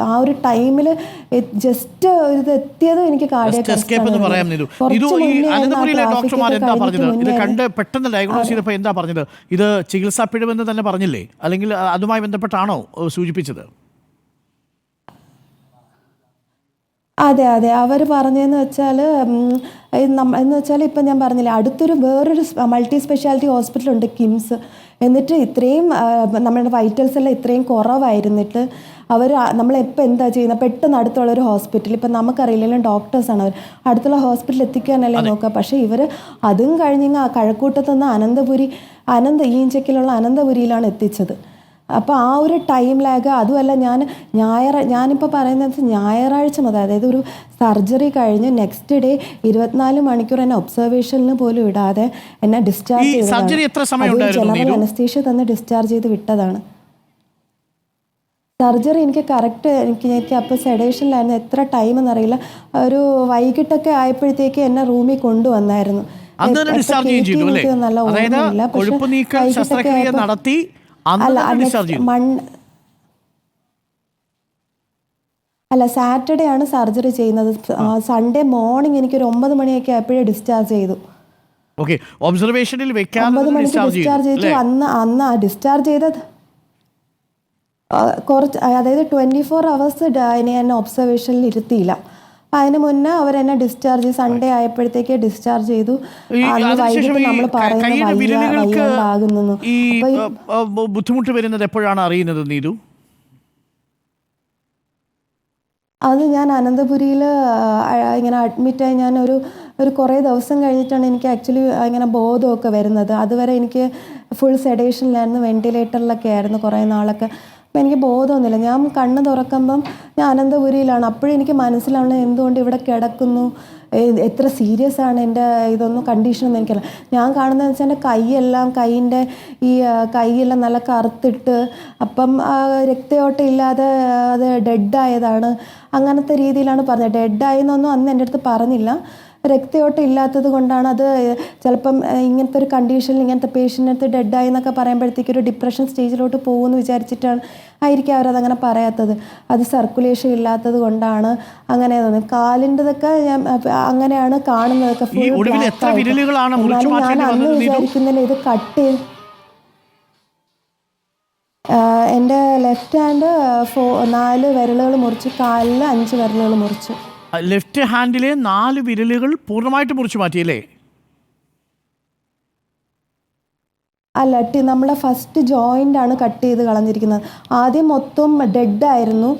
ആ ഒരു ടൈമിൽ ജസ്റ്റ് ഇത് എത്തിയതും എനിക്ക് ഇത് കണ്ട് പെട്ടെന്ന് ഡയഗ്നോസ് ചെയ്തപ്പോൾ എന്താ പറഞ്ഞത്? ഇത് ചികിത്സാ പിഴവെന്ന് തന്നെ പറഞ്ഞില്ലേ? അല്ലെങ്കിൽ അതുമായി ബന്ധപ്പെട്ടാണോ സൂചിപ്പിച്ചത്? അതെ അതെ. അവർ പറഞ്ഞതെന്ന് വെച്ചാൽ എന്ന് വെച്ചാൽ ഇപ്പം ഞാൻ പറഞ്ഞില്ലേ അടുത്തൊരു വേറൊരു മൾട്ടി സ്പെഷ്യാലിറ്റി ഹോസ്പിറ്റലുണ്ട് കിംസ്. എന്നിട്ട് ഇത്രയും നമ്മുടെ വൈറ്റൽസ് എല്ലാം ഇത്രയും കുറവായിരുന്നിട്ട് അവർ നമ്മളെപ്പോൾ എന്താ ചെയ്യുന്നത്? പെട്ടെന്ന് അടുത്തുള്ള ഒരു ഹോസ്പിറ്റൽ ഇപ്പം നമുക്കറിയില്ലെങ്കിലും ഡോക്ടേഴ്സാണ് അവർ. അടുത്തുള്ള ഹോസ്പിറ്റലിൽ എത്തിക്കാനല്ലേ നോക്കുക. പക്ഷേ ഇവർ അതും കഴിഞ്ഞ് ആ കഴക്കൂട്ടത്തുനിന്ന് അനന്തപുരി അനന്ത ഈഞ്ചക്കിലുള്ള അനന്തപുരിയിലാണ് എത്തിച്ചത്. അപ്പോൾ ആ ഒരു ടൈം ലാഗ് അതുമല്ല ഞാൻ ഞായറ ഞാനിപ്പോൾ പറയുന്നത് ഞായറാഴ്ച മുതൽ അതായത് ഒരു സർജറി കഴിഞ്ഞ് നെക്സ്റ്റ് ഡേ ഇരുപത്തിനാല് മണിക്കൂർ എന്നെ ഒബ്സർവേഷനിൽ പോലും ഇടാതെ എന്നെ ഡിസ്ചാർജ് ഉണ്ടായിരുന്നു, ജനറൽ? അനസ്തീഷ്യ തന്ന് ഡിസ്ചാർജ് ചെയ്ത് വിട്ടതാണ്. സർജറി എനിക്ക് കറക്റ്റ് എനിക്ക് എനിക്ക് അപ്പോൾ സെഡേഷനിലായിരുന്നു എത്ര ടൈം എന്നറിയില്ല. ഒരു വൈകിട്ടൊക്കെ ആയപ്പോഴത്തേക്ക് എന്നെ റൂമിൽ കൊണ്ടുവന്നായിരുന്നു. നല്ല ഓർമ്മയില്ല. പക്ഷേ വൈകിട്ടൊക്കെ ആയപ്പോൾ- മണ്ണ് അല്ല സാറ്റർഡേ ആണ് സർജറി ചെയ്യുന്നത്. സൺഡേ മോർണിംഗ് എനിക്ക് ഒരു ഒമ്പത് മണിയൊക്കെ ആയപ്പോഴേ ഡിസ്ചാർജ് ചെയ്തു. ഓക്കെ ഒബ്സർവേഷനിൽ ഒമ്പത് മണിക്ക് ഡിസ്ചാർജ് ചെയ്തു അന്ന് അന്ന് ആ ഡിസ്ചാർജ് ചെയ്തത്. കുറച്ച് അതായത് ട്വന്റി ഫോർ അവേഴ്സ് എന്നെ ഒബ്സർവേഷനിൽ ഇരുത്തിയില്ല. അപ്പം അതിന് മുന്നേ അവരെന്നെ ഡിസ്ചാർജ് സൺഡേ ആയപ്പോഴത്തേക്ക് ഡിസ്ചാർജ് ചെയ്തു. ഈ അന്ന് വൈകിട്ട് നമ്മൾ പറയുന്ന ബുദ്ധിമുട്ട് വരുന്നത് എപ്പോഴാണ് അറിയുന്നത് നീതു? അത് ഞാൻ അനന്തപുരിയിൽ ഇങ്ങനെ അഡ്മിറ്റായി ഞാൻ ഒരു ഒരു കുറേ ദിവസം കഴിഞ്ഞിട്ടാണ് എനിക്ക് ആക്ച്വലി ഇങ്ങനെ ബോധമൊക്കെ വരുന്നത്. അതുവരെ എനിക്ക് ഫുൾ സെഡേഷനിലായിരുന്നു വെന്റിലേറ്ററിലൊക്കെ ആയിരുന്നു കുറേ നാളൊക്കെ. അപ്പം എനിക്ക് ബോധമൊന്നുമില്ല. ഞാൻ കണ്ണ് തുറക്കുമ്പം ഞാൻ അനന്തപുരിയിലാണ്. അപ്പോഴും എനിക്ക് മനസ്സിലാണ് എന്തുകൊണ്ട് ഇവിടെ കിടക്കുന്നു? എത്ര സീരിയസ് ആണ് എന്റെ ഇതൊന്നും കണ്ടീഷനൊന്നും എനിക്കല്ല ഞാൻ കാണുന്നത് വെച്ചാൽ എന്റെ കൈയെല്ലാം കൈയിന്റെ ഈ കൈയെല്ലാം നല്ല കറുത്തിട്ട് അപ്പം രക്തയോട്ടം ഇല്ലാതെ അത് ഡെഡായതാണ് അങ്ങനത്തെ രീതിയിലാണ് പറഞ്ഞത്. ഡെഡായെന്നൊന്നും അന്ന് എന്റെ അടുത്ത് പറഞ്ഞില്ല. രക്തയോട്ടം ഇല്ലാത്തത് കൊണ്ടാണ് അത് ചിലപ്പം ഇങ്ങനത്തെ ഒരു കണ്ടീഷനിൽ ഇങ്ങനത്തെ പേഷ്യന്റെ അടുത്ത് ഡെഡായി എന്നൊക്കെ പറയുമ്പോഴത്തേക്ക് ഒരു ഡിപ്രഷൻ സ്റ്റേജിലോട്ട് പോകുമെന്ന് വിചാരിച്ചിട്ടാണ് ആയിരിക്കും അവരതങ്ങനെ പറയാത്തത്. അത് സർക്കുലേഷൻ ഇല്ലാത്തത് കൊണ്ടാണ് അങ്ങനെ തോന്നുന്നത്. കാലിന്റെതൊക്കെ ഞാൻ അങ്ങനെയാണ് കാണുന്നതൊക്കെ എന്നാലും ഞാൻ അന്ന് ഇത് കട്ട് ചെയ്ത് എന്റെ ലെഫ്റ്റ് ഹാൻഡ് ഫോ നാല് വിരലുകൾ മുറിച്ച് കാലിൽ അഞ്ച് വിരലുകൾ മുറിച്ചു. ലെഫ്റ്റ് ഹാൻഡിലെ നാല് വിരലുകൾ പൂർണമായിട്ട് മുറിച്ചു മാറ്റിയല്ലേ? അല്ല ടി നമ്മളെ ഫസ്റ്റ് ജോയിന്റ് ആണ് കട്ട് ചെയ്ത് കളഞ്ഞിരിക്കുന്നത്. ആദ്യം മൊത്തം ഡെഡ് ആയിരുന്നു.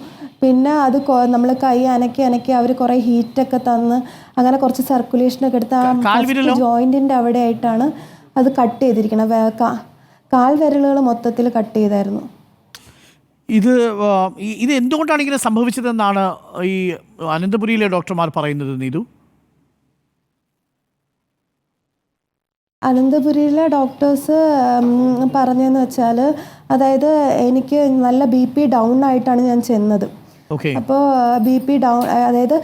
പിന്നെ അത് നമ്മൾ കൈ അനക്കി അനക്കി അവർ കുറേ ഹീറ്റൊക്കെ തന്ന് അങ്ങനെ കുറച്ച് സർക്കുലേഷനൊക്കെ എടുത്ത് ആ ജോയിന്റിന്റെ അവിടെ ആയിട്ടാണ് അത് കട്ട് ചെയ്തിരിക്കുന്നത് കാൽ വിരലുകൾ മൊത്തത്തിൽ കട്ട് ചെയ്തായിരുന്നു. ഇത് ഇത് എന്തുകൊണ്ടാണ് ഇങ്ങനെ സംഭവിച്ചതെന്നാണ് ഈ അനന്തപുരിയിലെ ഡോക്ടർമാർ പറയുന്നത് നീതു? അനന്തപുരിയിലെ ഡോക്ടേഴ്സ് പറഞ്ഞതെന്ന് വെച്ചാൽ അതായത് എനിക്ക് നല്ല ബി പി ഡൗൺ ആയിട്ടാണ് ഞാൻ ചെന്നത്. അപ്പോൾ ബി പി ഡൗൺ അതായത്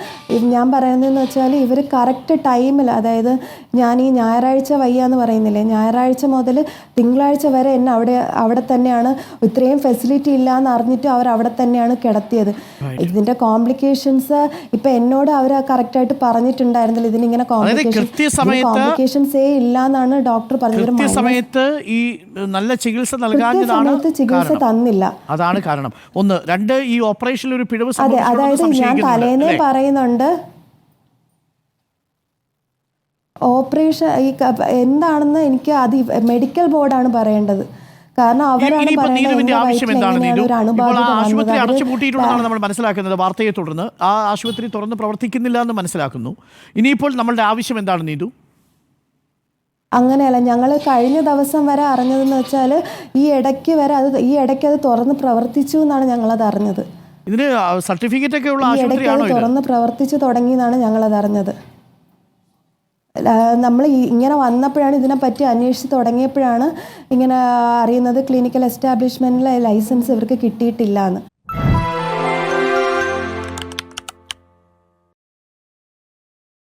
ഞാൻ പറയുന്നതെന്ന് വെച്ചാൽ ഇവർ കറക്റ്റ് ടൈമിൽ അതായത് ഞാൻ ഈ ഞായറാഴ്ച വയ്യ എന്ന് പറയുന്നില്ലേ? ഞായറാഴ്ച മുതൽ തിങ്കളാഴ്ച വരെ എന്നെ അവിടെ അവിടെ തന്നെയാണ്. ഇത്രയും ഫെസിലിറ്റി ഇല്ല എന്ന് അറിഞ്ഞിട്ട് അവർ അവിടെ തന്നെയാണ് കിടത്തിയത്. ഇതിന്റെ കോംപ്ലിക്കേഷൻസ് ഇപ്പം എന്നോട് അവർ കറക്റ്റായിട്ട് പറഞ്ഞിട്ടുണ്ടായിരുന്നില്ല. ഇതിനിങ്ങനെ കോംപ്ലിക്കേഷൻസേ ഇല്ല എന്നാണ് ഡോക്ടർ പറഞ്ഞത്. ഈ നല്ല ചികിത്സ നൽകാൻ ചികിത്സ തന്നില്ല. അതാണ് കാരണം. ഒന്ന് രണ്ട് ഈ ഓപ്പറേഷനിൽ ഒരു പിഴവ് അതെ അതായത് ഞാൻ തലേന്നേ പറയുന്നുണ്ട്. ഓപ്പറേഷൻ ഈ എന്താണെന്ന് എനിക്ക് അത് മെഡിക്കൽ ബോർഡാണ് പറയേണ്ടത്. കാരണം അവരാണ് ആശുപത്രി നമ്മൾ മനസ്സിലാക്കുന്നത് വാർത്തയെ തുടർന്ന്. ആ ആശുപത്രി തുറന്ന് പ്രവർത്തിക്കുന്നില്ല എന്ന് മനസ്സിലാക്കുന്നു. ഇനിയിപ്പോൾ നമ്മളുടെ ആവശ്യം എന്താണ് നീതു അങ്ങനെയല്ല ഞങ്ങൾ കഴിഞ്ഞ ദിവസം വരെ അറിഞ്ഞതെന്ന് വെച്ചാൽ ഈ ഇടയ്ക്ക് വരെ അത് ഈ ഇടയ്ക്ക് അത് തുറന്ന് പ്രവർത്തിച്ചു എന്നാണ് ഞങ്ങളത് അറിഞ്ഞത്. ഇതിന് സർട്ടിഫിക്കറ്റ് ഒക്കെ ഉള്ള ആശുപത്രിയാണോ തുറന്ന് പ്രവർത്തിച്ചു തുടങ്ങിയെന്നാണ് ഞങ്ങളത് അറിഞ്ഞത് നമ്മൾ ഇങ്ങനെ വന്നപ്പോഴാണ് ഇതിനെപ്പറ്റി അന്വേഷിച്ച് തുടങ്ങിയപ്പോഴാണ് ഇങ്ങനെ അറിയുന്നത് ക്ലിനിക്കൽ എസ്റ്റാബ്ലിഷ്മെന്റിലെ ലൈസൻസ് ഇവർക്ക് കിട്ടിയിട്ടില്ല എന്ന്